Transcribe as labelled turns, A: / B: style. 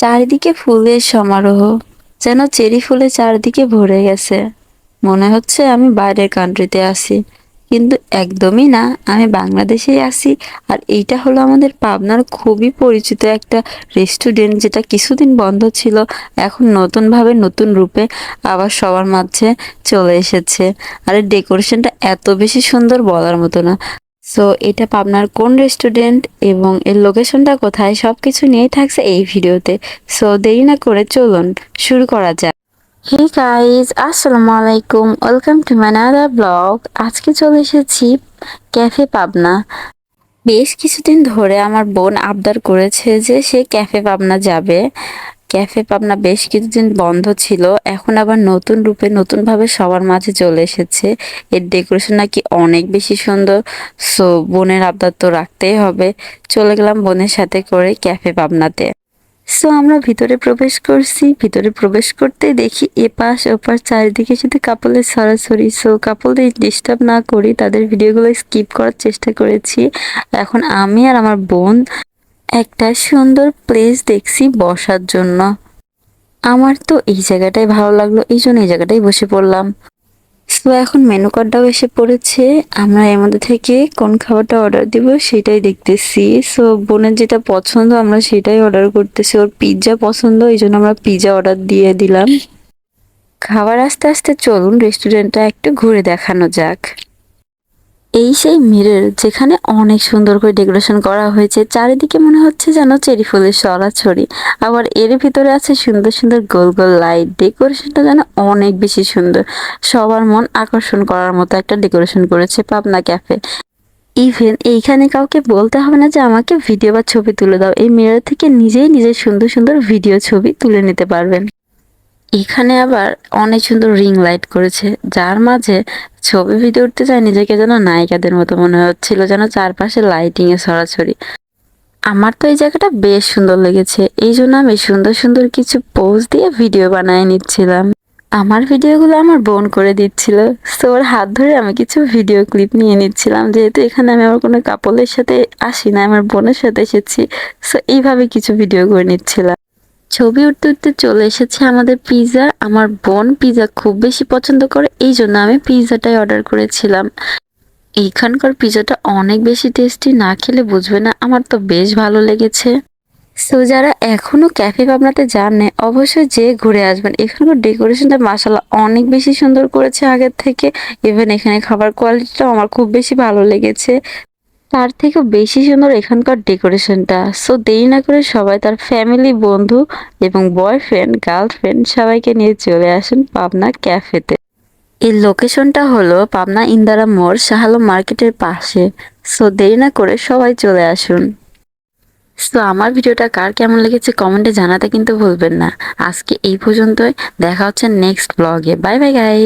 A: চারিদিকে ফুলের সমারোহ, যেন চেরি ফুলে চারিদিকে ভরে গেছে। মনে হচ্ছে আমি বাইরের কান্ট্রিতে আছি, কিন্তু একদমই না, আমি বাংলাদেশেই আছি। আর এইটা হলো আমাদের পাবনার খুবই পরিচিত একটা রেস্টুরেন্ট যেটা কিছুদিন বন্ধ ছিল, এখন নতুনভাবে নতুন রূপে আবার সবার মাঝে চলে এসেছে। আর ডেকোরেশনটা এত বেশি সুন্দর বলার মতো না। সো এটা পাবনার কোন রেস্টুরেন্ট এবং এর লোকেশনটা কোথায় সব কিছু নিয়েই থাকছে এই ভিডিওতে। সো দেরি না করে চলুন, শুরু করা যাক। হে গাইজ আসসালামু আলাইকুম। ওয়েলকাম টু আদার ব্লগ আজকে চলে এসেছি ক্যাফে পাবনা বেশ কিছুদিন ধরে আমার বোন আবদার করেছে যে সে ক্যাফে পাবনা যাবে। ক্যাফে পাবনা বেশ কিছুদিন বন্ধ ছিল, এখন আবার নতুন রূপে নতুন ভাবে সবার মাঝে চলে এসেছে। এর ডেকোরেশন নাকি অনেক বেশি সুন্দর, সো বোনের আবদার তো রাখতেই হবে। চলে গেলাম বোনের সাথে করে ক্যাফে পাবনাতে। সো আমরা ভিতরে প্রবেশ করছি, ভিতরে প্রবেশ করতেই দেখি এপাশ ওপাশ চারিদিকে শুধু কাপলের সরাসরি। সো কাপলদের ডিস্টার্ব না করি তাদের ভিডিওগুলো স্কিপ করার চেষ্টা করেছি। এখন আমি আর আমার বোন একটা সুন্দর প্লেস দেখছি বসার জন্য। আমার তো এই জায়গাটাই ভালো লাগল, এই জন্য এই জায়গাটাই বসে পড়লাম। সো, এখন মেনু কার্ডটাও এসে পড়েছে। আমরা এর মধ্যে থেকে কোন খাবারটা অর্ডার দিব সেটাই দেখতেছি। সো, বোনের যেটা পছন্দ, আমরা সেটাই অর্ডার করতেছি। ওর পিৎজা পছন্দ, এই জন্য আমরা পিৎজা অর্ডার দিয়ে দিলাম। খাবার আস্তে আস্তে চলুন রেস্টুরেন্টটা একটু ঘুরে দেখানো যাক। এই সেই মিরর যেখানে অনেক সুন্দর করে ডেকোরেশন করা হয়েছে, চারিদিকে মনে হচ্ছে যেন চেরি ফুলের ছড়াছড়ি আবার এর ভিতরে আছে সুন্দর সুন্দর গোল গোল লাইট, ডেকোরেশনটা যেন অনেক বেশি সুন্দর। সবার মন আকর্ষণ করার মতো একটা ডেকোরেশন করেছে পাবনা ক্যাফে। ইভেন এইখানে কাউকে বলতে হবে না যে আমাকে ভিডিও বা ছবি তুলে দাও, এই মিরর থেকে নিজেই নিজের সুন্দর সুন্দর ভিডিও ছবি তুলে নিতে পারবেন। এখানে আবার অনেক সুন্দর রিং লাইট করেছে, যার মাঝে ছবি ভিডিও উঠতে যায় নিজেকে যেন নায়িকাদের মতো মনে হচ্ছিল, যেন চারপাশে লাইটিং এ ছড়াছড়ি আমার তো এই জায়গাটা বেশ সুন্দর লেগেছে, এই জন্য আমি সুন্দর সুন্দর কিছু পোজ দিয়ে ভিডিও বানিয়ে নিচ্ছিলাম। আমার ভিডিওগুলো আমার বোন করে দিচ্ছিল তো ওর হাত ধরে আমি কিছু ভিডিও ক্লিপ নিয়ে নিচ্ছিলাম, যেহেতু এখানে আমি আমার কোনো কাপলের সাথে আসি না আমার বোনের সাথে এসেছি সো এইভাবে কিছু ভিডিও করে নিচ্ছিলাম। ছবি উঠতে উঠতে চলে এসেছে আমাদের পিৎজা আমার বোন পিৎজা খুব বেশি পছন্দ করে এই জন্য আমি পিৎজাটাই অর্ডার করেছিলাম। এইখানকার পিৎজাটা অনেক বেশি টেস্টি না খেলে বুঝবে না। আমার তো বেশ ভালো লেগেছে। সো যারা এখনও ক্যাফে পাবনাতে যান না অবশ্যই যে ঘুরে আসবেন। এখানকার ডেকোরেশনটা মাসাল্লাহ অনেক বেশি সুন্দর করেছে আগের থেকে। ইভেন এখানে খাবার কোয়ালিটিটাও আমার খুব বেশি ভালো লেগেছে। তার থেকেও বেশি সুন্দর এখানকার ডেকোরেশনটা। সো দেরি না করে সবাই তার ফ্যামিলি বন্ধু এবং বয়ফ্রেন্ড গার্লফ্রেন্ড সবাইকে নিয়ে চলে আসেন পাবনা ক্যাফেতে এই লোকেশনটা হলো পাবনা ইন্দারা মোড়, শাহালো মার্কেটের পাশে। সো দেরি না করে সবাই চলে আসুন। সো আমার ভিডিওটা কার কেমন লেগেছে কমেন্টে জানাতে কিন্তু ভুলবেন না। আজকে এই পর্যন্তই। দেখা হচ্ছে নেক্সট ব্লগে বাই বাই গাই